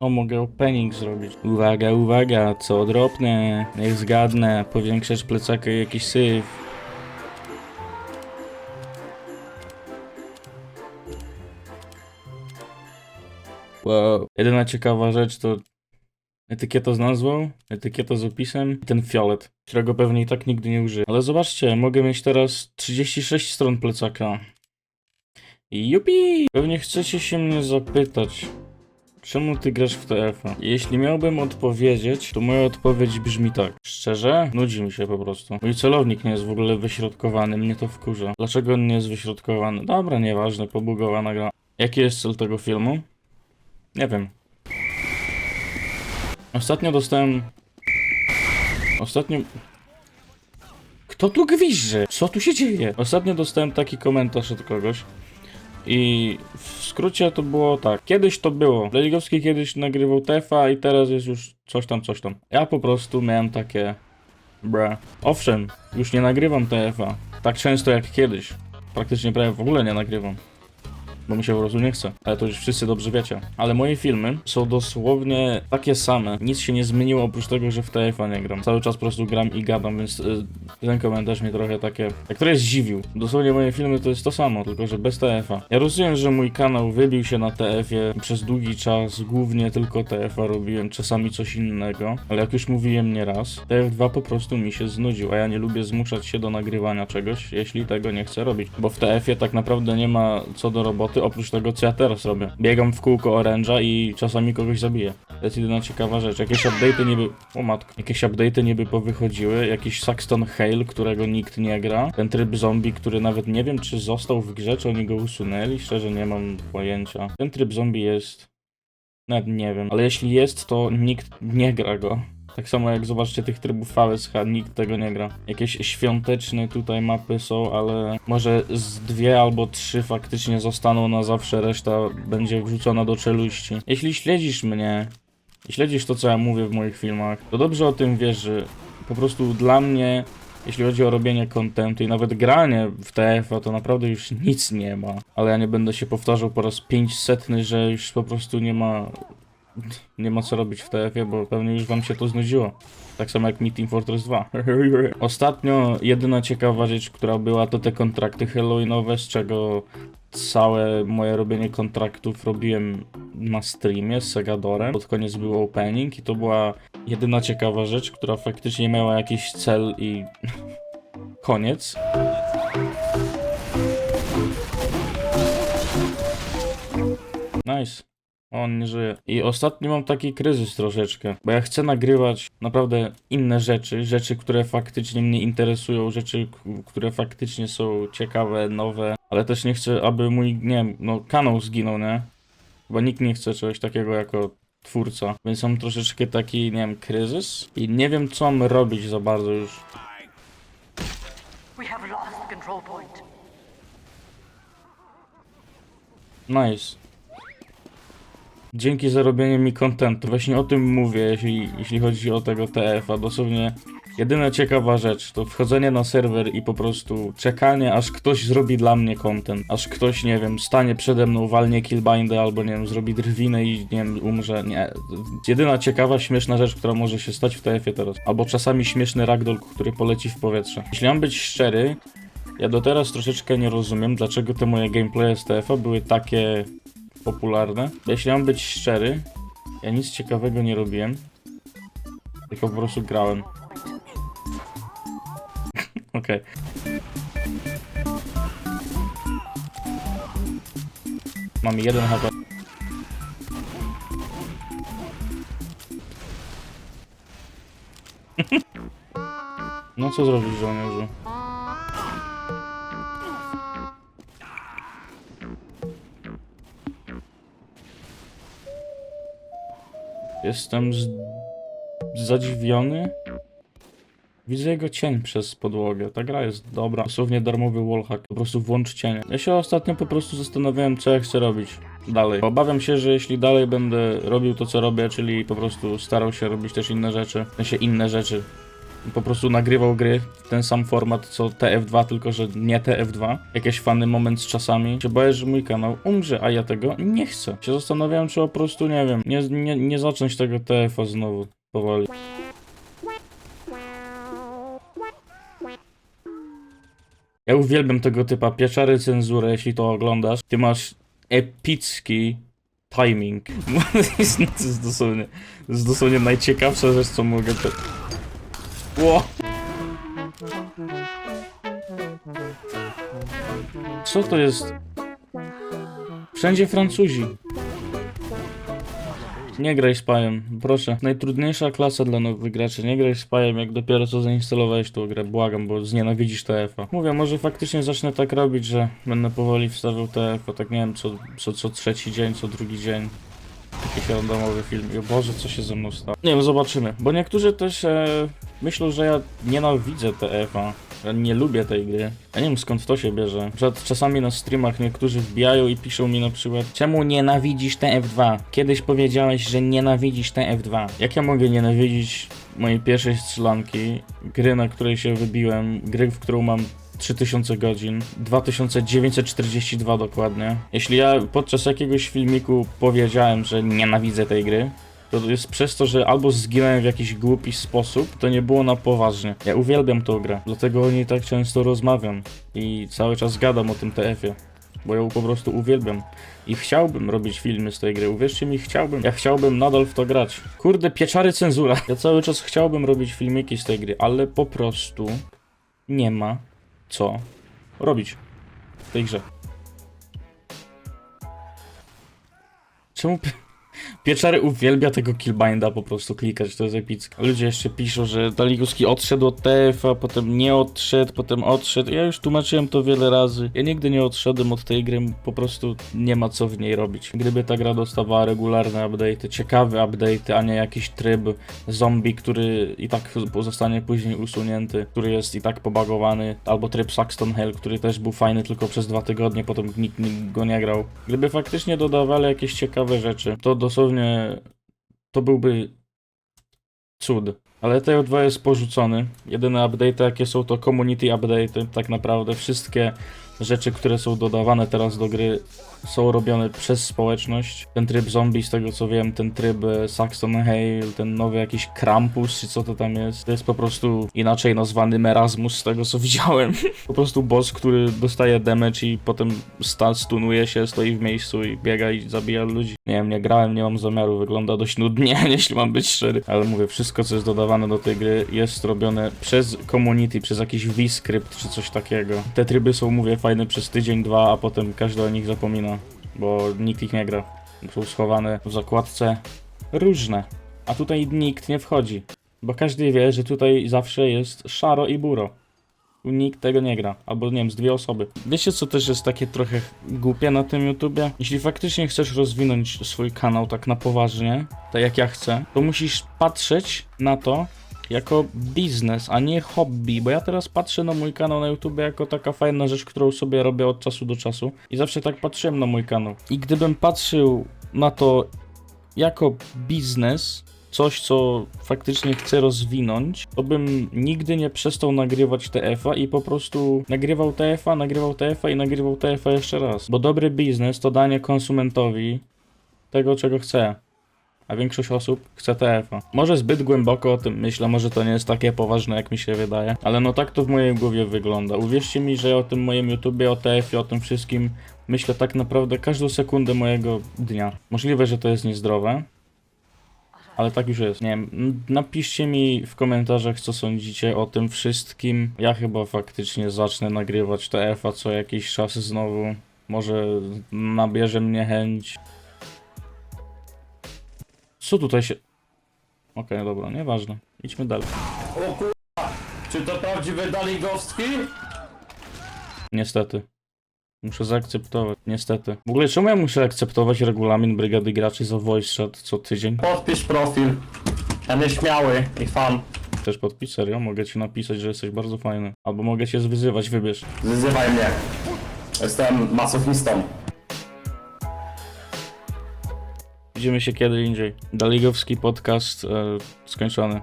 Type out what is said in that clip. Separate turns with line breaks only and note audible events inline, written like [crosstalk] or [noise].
O, mogę opening zrobić. Uwaga, uwaga, co dropnę? Niech zgadnę, powiększasz plecaka i jakiś syf. Wow. Jedyna ciekawa rzecz to etykieta z nazwą, etykieta z opisem i ten fiolet, którego pewnie i tak nigdy nie użyję. Ale zobaczcie, mogę mieć teraz 36 stron plecaka. Jupi! Pewnie chcecie się mnie zapytać, czemu ty grasz w TF-a? Jeśli miałbym odpowiedzieć, to moja odpowiedź brzmi tak. Szczerze? Nudzi mi się po prostu. Mój celownik nie jest w ogóle wyśrodkowany, mnie to wkurza. Dlaczego on nie jest wyśrodkowany? Dobra, nieważne, pobugowana gra. Jaki jest cel tego filmu? Nie wiem. Ostatnio dostałem... Ostatnio... Kto tu gwizdże? Co tu się dzieje? Ostatnio dostałem taki komentarz od kogoś. I w skrócie to było tak. Kiedyś to było. Leligowski kiedyś nagrywał TFA i teraz jest już coś tam, coś tam. Ja po prostu miałem takie... Bra. Owszem, już nie nagrywam TFA. Tak często jak kiedyś. Praktycznie prawie w ogóle nie nagrywam bo mi się po prostu nie chce. Ale to już wszyscy dobrze wiecie. Ale moje filmy są dosłownie takie same. Nic się nie zmieniło oprócz tego, że w TF-a nie gram. Cały czas po prostu gram i gadam, więc y, ten komentarz mnie trochę takie... Który zdziwił. Dosłownie moje filmy to jest to samo, tylko że bez TF-a. Ja rozumiem, że mój kanał wybił się na TF-ie przez długi czas. Głównie tylko TF-a robiłem, czasami coś innego. Ale jak już mówiłem nieraz, TF2 po prostu mi się znudził, a ja nie lubię zmuszać się do nagrywania czegoś, jeśli tego nie chcę robić. Bo w TF-ie tak naprawdę nie ma co do roboty, oprócz tego, co ja teraz robię. Biegam w kółko oręża i czasami kogoś zabiję. To jest jedyna ciekawa rzecz. Jakieś update'y niby... O matko. Jakieś update'y niby powychodziły. Jakiś Saxton Hale, którego nikt nie gra. Ten tryb zombie, który nawet nie wiem, czy został w grze, czy oni go usunęli. Szczerze nie mam pojęcia. Ten tryb zombie jest... Nawet nie wiem. Ale jeśli jest, to nikt nie gra go. Tak samo jak zobaczcie tych trybów VSH, nikt tego nie gra. Jakieś świąteczne tutaj mapy są, ale może z dwie albo trzy faktycznie zostaną na zawsze, reszta będzie wrzucona do czeluści. Jeśli śledzisz mnie i śledzisz to, co ja mówię w moich filmach, to dobrze o tym wiesz, że po prostu dla mnie, jeśli chodzi o robienie kontentu i nawet granie w TF-a, to naprawdę już nic nie ma. Ale ja nie będę się powtarzał po raz 500, że już po prostu nie ma nie ma co robić w TF-ie, bo pewnie już wam się to znudziło. Tak samo jak mi Team Fortress 2. [laughs] Ostatnio jedyna ciekawa rzecz, która była, to te kontrakty halloweenowe, z czego całe moje robienie kontraktów robiłem na streamie z Segadorem. Pod koniec był opening i to była jedyna ciekawa rzecz, która faktycznie miała jakiś cel i [laughs] koniec. Nice. On nie żyje. I ostatnio mam taki kryzys troszeczkę, bo ja chcę nagrywać naprawdę inne rzeczy, rzeczy, które faktycznie mnie interesują, rzeczy, które faktycznie są ciekawe, nowe, ale też nie chcę, aby mój, nie wiem, no kanał zginął, nie? Bo nikt nie chce czegoś takiego jako twórca, więc mam troszeczkę taki, nie wiem, kryzys i nie wiem, co mam robić za bardzo już. Nice. Dzięki za robienie mi kontentu. Właśnie o tym mówię, jeśli, jeśli chodzi o tego TF-a. Dosłownie jedyna ciekawa rzecz to wchodzenie na serwer i po prostu czekanie, aż ktoś zrobi dla mnie content. Aż ktoś, nie wiem, stanie przede mną, walnie killbindę albo, nie wiem, zrobi drwinę i, nie wiem, umrze. Nie. Jedyna ciekawa, śmieszna rzecz, która może się stać w TF-ie teraz. Albo czasami śmieszny ragdoll, który poleci w powietrze. Jeśli mam być szczery, ja do teraz troszeczkę nie rozumiem, dlaczego te moje gameplaye z TF-a były takie popularne. Jeśli mam być szczery, ja nic ciekawego nie robiłem. Tylko po prostu grałem. [laughs] Okej. Mam jeden HP. [laughs] No co zrobić żołnierzu? Jestem z... zadziwiony. Widzę jego cień przez podłogę. Ta gra jest dobra. Dosłownie darmowy wallhack. Po prostu włącz cień. Ja się ostatnio po prostu zastanawiałem, co ja chcę robić dalej. Obawiam się, że jeśli dalej będę robił to, co robię, czyli po prostu starał się robić też inne rzeczy, w sensie inne rzeczy, po prostu nagrywał gry w ten sam format co TF2, tylko że nie TF2. Jakiś fany moment z czasami. Się boję, że mój kanał umrze, a ja tego nie chcę. Się zastanawiałem, czy po prostu, nie wiem, nie, nie, nie zacząć tego TF-a znowu powoli. Ja uwielbiam tego typa pieczary cenzurę, jeśli to oglądasz. Ty masz epicki timing. [laughs] To jest, dosłownie, to jest dosłownie najciekawsza rzecz, co mogę... Ło! Co to jest? Wszędzie Francuzi. Nie graj z pajem, proszę. Najtrudniejsza klasa dla nowych graczy. Nie graj z pajem, jak dopiero co zainstalowałeś tą grę. Błagam, bo znienawidzisz TF-a. Mówię, może faktycznie zacznę tak robić, że będę powoli wstawiał TF-a, tak nie wiem, co, co, co trzeci dzień, co drugi dzień. Taki randomowy film. I o Boże, co się ze mną stało? Nie wiem, zobaczymy. Bo niektórzy też e, myślą, że ja nienawidzę TF-a. Ja nie lubię tej gry. Ja nie wiem skąd to się bierze. Na przykład czasami na streamach niektórzy wbijają i piszą mi na przykład Czemu nienawidzisz TF2? Kiedyś powiedziałeś, że nienawidzisz TF2. Jak ja mogę nienawidzić mojej pierwszej strzelanki, gry na której się wybiłem, gry w którą mam 3000 godzin, 2942 dokładnie. Jeśli ja podczas jakiegoś filmiku powiedziałem, że nienawidzę tej gry, to jest przez to, że albo zginąłem w jakiś głupi sposób, to nie było na poważnie. Ja uwielbiam tą grę, dlatego o niej tak często rozmawiam i cały czas gadam o tym TF-ie. Bo ją po prostu uwielbiam. I chciałbym robić filmy z tej gry, uwierzcie mi, chciałbym. Ja chciałbym nadal w to grać. Kurde, pieczary cenzura. Ja cały czas chciałbym robić filmiki z tej gry, ale po prostu nie ma co robić w tej grze. Czemu Pieczary uwielbia tego killbinda po prostu klikać, to jest epickie. Ludzie jeszcze piszą, że Daliguski odszedł od TF-a, potem nie odszedł, potem odszedł. Ja już tłumaczyłem to wiele razy. Ja nigdy nie odszedłem od tej gry, po prostu nie ma co w niej robić. Gdyby ta gra dostawała regularne update'y, ciekawe update'y, a nie jakiś tryb zombie, który i tak pozostanie później usunięty, który jest i tak pobagowany, albo tryb Saxton Hell, który też był fajny tylko przez dwa tygodnie, potem nikt, nikt go nie grał. Gdyby faktycznie dodawali jakieś ciekawe rzeczy, to dosłownie to byłby cud. Ale TO2 jest porzucony. Jedyne update'y jakie są to community update'y. Tak naprawdę wszystkie rzeczy, które są dodawane teraz do gry są robione przez społeczność. Ten tryb zombie, z tego co wiem, ten tryb e, Saxton Hale, ten nowy jakiś Krampus, czy co to tam jest, to jest po prostu inaczej nazwany Merasmus, z tego co [laughs] widziałem. po prostu boss, który dostaje damage i potem stunuje się, stoi w miejscu i biega i zabija ludzi. Nie wiem, nie grałem, nie mam zamiaru, wygląda dość nudnie, [laughs] jeśli mam być szczery. Ale mówię, wszystko co jest dodawane do tej gry jest robione przez community, przez jakiś V-script czy coś takiego. Te tryby są, mówię, fajne przez tydzień, dwa, a potem każdy o nich zapomina, bo nikt ich nie gra. Są schowane w zakładce różne, a tutaj nikt nie wchodzi, bo każdy wie, że tutaj zawsze jest szaro i buro. Nikt tego nie gra, albo nie wiem, z dwie osoby. Wiecie co też jest takie trochę głupie na tym YouTubie? Jeśli faktycznie chcesz rozwinąć swój kanał tak na poważnie, tak jak ja chcę, to musisz patrzeć na to jako biznes, a nie hobby, bo ja teraz patrzę na mój kanał na YouTube jako taka fajna rzecz, którą sobie robię od czasu do czasu i zawsze tak patrzyłem na mój kanał. I gdybym patrzył na to jako biznes, coś co faktycznie chcę rozwinąć, to bym nigdy nie przestał nagrywać TF-a i po prostu nagrywał TF-a, nagrywał TF-a i nagrywał TF-a jeszcze raz. Bo dobry biznes to danie konsumentowi tego, czego chce. A większość osób chce TF-a. Może zbyt głęboko o tym myślę, może to nie jest takie poważne, jak mi się wydaje, ale no tak to w mojej głowie wygląda. Uwierzcie mi, że o tym moim YouTubie, o TF-ie, o tym wszystkim myślę tak naprawdę każdą sekundę mojego dnia. Możliwe, że to jest niezdrowe, ale tak już jest. Nie wiem, napiszcie mi w komentarzach, co sądzicie o tym wszystkim. Ja chyba faktycznie zacznę nagrywać TF-a co jakiś czas znowu. Może nabierze mnie chęć. Co tutaj się... Okej, dobra, nieważne. Idźmy dalej.
O kurwa, czy to prawdziwy Daligowski?
Niestety. Muszę zaakceptować, niestety. W ogóle czemu ja muszę akceptować regulamin Brygady Graczy za voice chat co tydzień?
Podpisz profil. Ja nieśmiały i fan.
Chcesz podpisz? Serio? Mogę ci napisać, że jesteś bardzo fajny. Albo mogę cię zwyzywać, wybierz.
Zwyzywaj mnie. Jestem masochistą.
Widzimy się kiedy indziej. Daligowski podcast e, skończony.